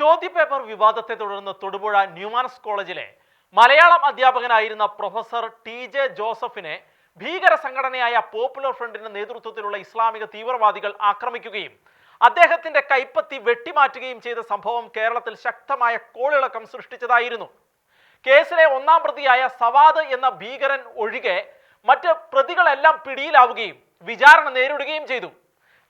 ചോദ്യപേപ്പർ വിവാദത്തെ തുടർന്ന് തൊടുപുഴ ന്യൂമാനസ് കോളേജിലെ മലയാളം അധ്യാപകനായിരുന്ന പ്രൊഫസർ ടി ജെ ജോസഫിനെ ഭീകര സംഘടനയായ പോപ്പുലർ ഫ്രണ്ടിന്റെ നേതൃത്വത്തിലുള്ള ഇസ്ലാമിക തീവ്രവാദികൾ ആക്രമിക്കുകയും അദ്ദേഹത്തിന്റെ കൈപ്പത്തി വെട്ടിമാറ്റുകയും ചെയ്ത സംഭവം കേരളത്തിൽ ശക്തമായ കോളിളക്കം സൃഷ്ടിച്ചതായിരുന്നു. കേസിലെ ഒന്നാം പ്രതിയായ സവാദ് എന്ന ഭീകരൻ ഒഴികെ മറ്റ് പ്രതികളെല്ലാം പിടിയിലാവുകയും വിചാരണ നേരിടുകയും ചെയ്തു.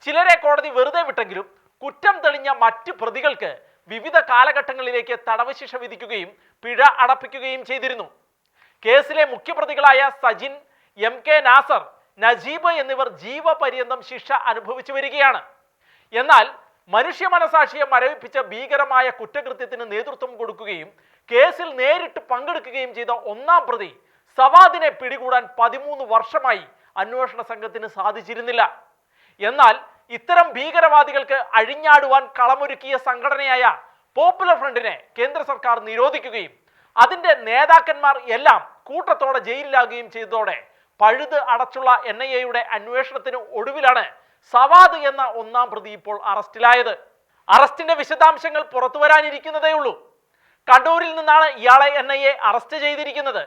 ചിലരെ കോടതി വെറുതെ വിട്ടെങ്കിലും കുറ്റം തെളിഞ്ഞ മറ്റ് പ്രതികൾക്ക് വിവിധ കാലഘട്ടങ്ങളിലേക്ക് തടവ് ശിക്ഷ വിധിക്കുകയും പിഴ അടപ്പിക്കുകയും ചെയ്തിരുന്നു. കേസിലെ മുഖ്യപ്രതികളായ സജിൻ എം കെ നാസർ നജീബ് എന്നിവർ ജീവപര്യന്തം ശിക്ഷ അനുഭവിച്ചു വരികയാണ്. എന്നാൽ മനുഷ്യ മനസാക്ഷിയെ മരവിപ്പിച്ച ഭീകരമായ കുറ്റകൃത്യത്തിന് നേതൃത്വം കൊടുക്കുകയും കേസിൽ നേരിട്ട് പങ്കെടുക്കുകയും ചെയ്ത ഒന്നാം പ്രതി സവാദിനെ പിടികൂടാൻ പതിമൂന്ന് വർഷമായി അന്വേഷണ സംഘത്തിന് സാധിച്ചിരുന്നില്ല. എന്നാൽ ഇത്തരം ഭീകരവാദികൾക്ക് അഴിഞ്ഞാടുവാൻ കളമൊരുക്കിയ സംഘടനയായ പോപ്പുലർ ഫ്രണ്ടിനെ കേന്ദ്ര സർക്കാർ നിരോധിക്കുകയും അതിന്റെ നേതാക്കന്മാർ എല്ലാം കൂട്ടത്തോടെ ജയിലിലാകുകയും ചെയ്തതോടെ പഴുത് അടച്ചുള്ള എൻ ഐ എയുടെ അന്വേഷണത്തിന് ഒടുവിലാണ് സവാദ് എന്ന ഒന്നാം പ്രതി ഇപ്പോൾ അറസ്റ്റിലായത്. അറസ്റ്റിന്റെ വിശദാംശങ്ങൾ പുറത്തു വരാനിരിക്കുന്നതേ ഉള്ളൂ. കണ്ണൂരിൽ നിന്നാണ് ഇയാളെ എൻ ഐ എ അറസ്റ്റ് ചെയ്തിരിക്കുന്നത്.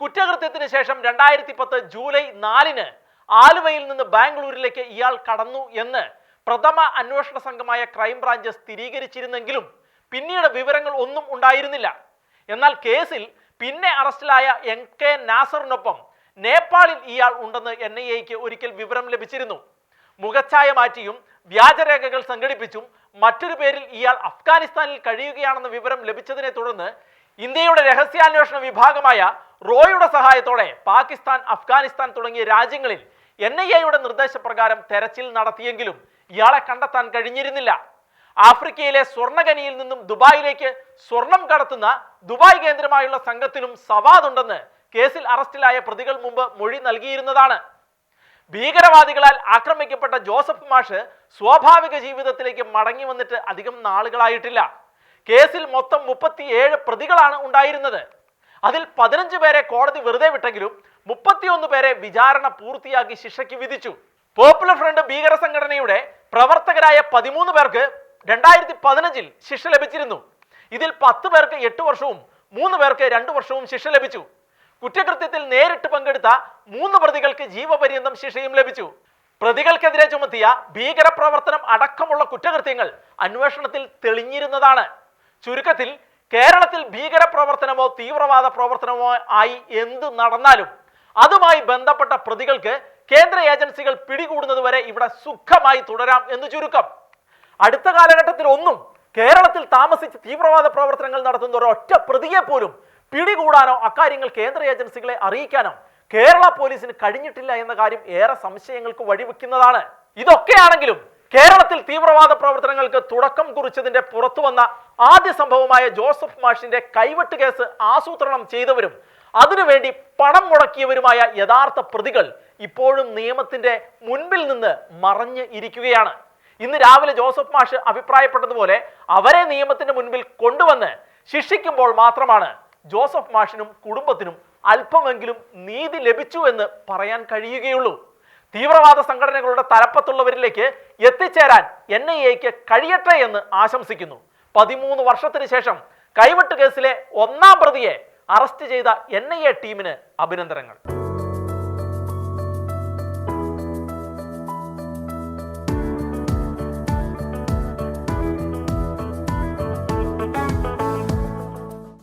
കുറ്റകൃത്യത്തിന് ശേഷം രണ്ടായിരത്തി പത്ത് ജൂലൈ നാലിന് ആലുവയിൽ നിന്ന് ബാംഗ്ലൂരിലേക്ക് ഇയാൾ കടന്നു എന്ന് പ്രഥമ അന്വേഷണ സംഘമായ ക്രൈംബ്രാഞ്ച് സ്ഥിരീകരിച്ചിരുന്നെങ്കിലും പിന്നീട് വിവരങ്ങൾ ഒന്നും ഉണ്ടായിരുന്നില്ല. എന്നാൽ കേസിൽ പിന്നെ അറസ്റ്റിലായ എൻ കെ നാസറിനൊപ്പം നേപ്പാളിൽ ഇയാൾ ഉണ്ടെന്ന് എൻ ഐ എക്ക് ഒരിക്കൽ വിവരം ലഭിച്ചിരുന്നു. മുഖച്ഛായ മാറ്റിയും വ്യാജരേഖകൾ സംഘടിപ്പിച്ചും മറ്റൊരു പേരിൽ ഇയാൾ അഫ്ഗാനിസ്ഥാനിൽ കഴിയുകയാണെന്ന വിവരം ലഭിച്ചതിനെ തുടർന്ന് ഇന്ത്യയുടെ രഹസ്യാന്വേഷണ വിഭാഗമായ റോയുടെ സഹായത്തോടെ പാകിസ്ഥാൻ അഫ്ഗാനിസ്ഥാൻ തുടങ്ങിയ രാജ്യങ്ങളിൽ എൻ ഐ എയുടെ നിർദ്ദേശപ്രകാരം തെരച്ചിൽ നടത്തിയെങ്കിലും ഇയാളെ കണ്ടെത്താൻ കഴിഞ്ഞിരുന്നില്ല. ആഫ്രിക്കയിലെ സ്വർണഖനിയിൽ നിന്നും ദുബായിലേക്ക് സ്വർണം കടത്തുന്ന ദുബായ് കേന്ദ്രമായുള്ള സംഘത്തിലും സവാദുണ്ടെന്ന് കേസിൽ അറസ്റ്റിലായ പ്രതികൾ മുമ്പ് മൊഴി നൽകിയിരുന്നതാണ്. ഭീകരവാദികളാൽ ആക്രമിക്കപ്പെട്ട ജോസഫ് മാഷ് സ്വാഭാവിക ജീവിതത്തിലേക്ക് മടങ്ങി വന്നിട്ട് അധികം നാളുകളായിട്ടില്ല. കേസിൽ മൊത്തം മുപ്പത്തിയേഴ് പ്രതികളാണ് ഉണ്ടായിരുന്നത്. അതിൽ പതിനഞ്ച് പേരെ കോടതി വെറുതെ വിട്ടെങ്കിലും മുപ്പത്തിയൊന്ന് പേരെ വിചാരണ പൂർത്തിയാക്കി ശിക്ഷയ്ക്ക് വിധിച്ചു. പോപ്പുലർ ഫ്രണ്ട് ഭീകര സംഘടനയുടെ പ്രവർത്തകരായ പതിമൂന്ന് പേർക്ക് രണ്ടായിരത്തി പതിനഞ്ചിൽ ശിക്ഷ ലഭിച്ചിരുന്നു. ഇതിൽ പത്ത് പേർക്ക് എട്ട് വർഷവും മൂന്ന് പേർക്ക് രണ്ടു വർഷവും ശിക്ഷ ലഭിച്ചു. കുറ്റകൃത്യത്തിൽ നേരിട്ട് പങ്കെടുത്ത മൂന്ന് പ്രതികൾക്ക് ജീവപര്യന്തം ശിക്ഷയും ലഭിച്ചു. പ്രതികൾക്കെതിരെ ചുമത്തിയ ഭീകരപ്രവർത്തനം അടക്കമുള്ള കുറ്റകൃത്യങ്ങൾ അന്വേഷണത്തിൽ തെളിഞ്ഞിരുന്നതാണ്. ചുരുക്കത്തിൽ കേരളത്തിൽ ഭീകര പ്രവർത്തനമോ തീവ്രവാദ പ്രവർത്തനമോ ആയി എന്ത് നടന്നാലും അതുമായി ബന്ധപ്പെട്ട പ്രതികൾക്ക് കേന്ദ്ര ഏജൻസികൾ പിടികൂടുന്നതുവരെ ഇവിടെ സുഖമായി തുടരാം എന്ന് ചുരുക്കം. അടുത്ത കാലഘട്ടത്തിൽ ഒന്നും കേരളത്തിൽ താമസിച്ച് തീവ്രവാദ പ്രവർത്തനങ്ങൾ നടത്തുന്ന ഒറ്റ പ്രതിയെ പോലും പിടികൂടാനോ അക്കാര്യങ്ങൾ കേന്ദ്ര ഏജൻസികളെ അറിയിക്കാനോ കേരള പോലീസിന് കഴിഞ്ഞിട്ടില്ല എന്ന കാര്യം ഏറെ സംശയങ്ങൾക്ക് വഴിവെക്കുന്നതാണ്. ഇതൊക്കെയാണെങ്കിലും കേരളത്തിൽ തീവ്രവാദ പ്രവർത്തനങ്ങൾക്ക് തുടക്കം കുറിച്ചതിന്റെ പുറത്തു വന്ന ആദ്യ സംഭവമായ ജോസഫ് മാഷിന്റെ കൈവെട്ട് കേസ് ആസൂത്രണം ചെയ്തവരും അതിനുവേണ്ടി പണം മുടക്കിയവരുമായ യഥാർത്ഥ പ്രതികൾ ഇപ്പോഴും നിയമത്തിന്റെ മുൻപിൽ നിന്ന് മറഞ്ഞ് ഇരിക്കുകയാണ്. ഇന്ന് രാവിലെ ജോസഫ് മാഷ് അഭിപ്രായപ്പെട്ടതുപോലെ അവരെ നിയമത്തിന്റെ മുൻപിൽ കൊണ്ടുവന്ന് ശിക്ഷിക്കുമ്പോൾ മാത്രമാണ് ജോസഫ് മാഷിനും കുടുംബത്തിനും അല്പമെങ്കിലും നീതി ലഭിച്ചു എന്ന് പറയാൻ കഴിയുകയുള്ളൂ. തീവ്രവാദ സംഘടനകളുടെ തലപ്പത്തുള്ളവരിലേക്ക് എത്തിച്ചേരാൻ എൻ ഐ എക്ക് കഴിയട്ടെ എന്ന് ആശംസിക്കുന്നു. പതിമൂന്ന് വർഷത്തിന് ശേഷം കൈവെട്ട് കേസിലെ ഒന്നാം പ്രതിയെ അറസ്റ്റ് ചെയ്ത എൻ ഐ എ ടീമിന് അഭിനന്ദനങ്ങൾ.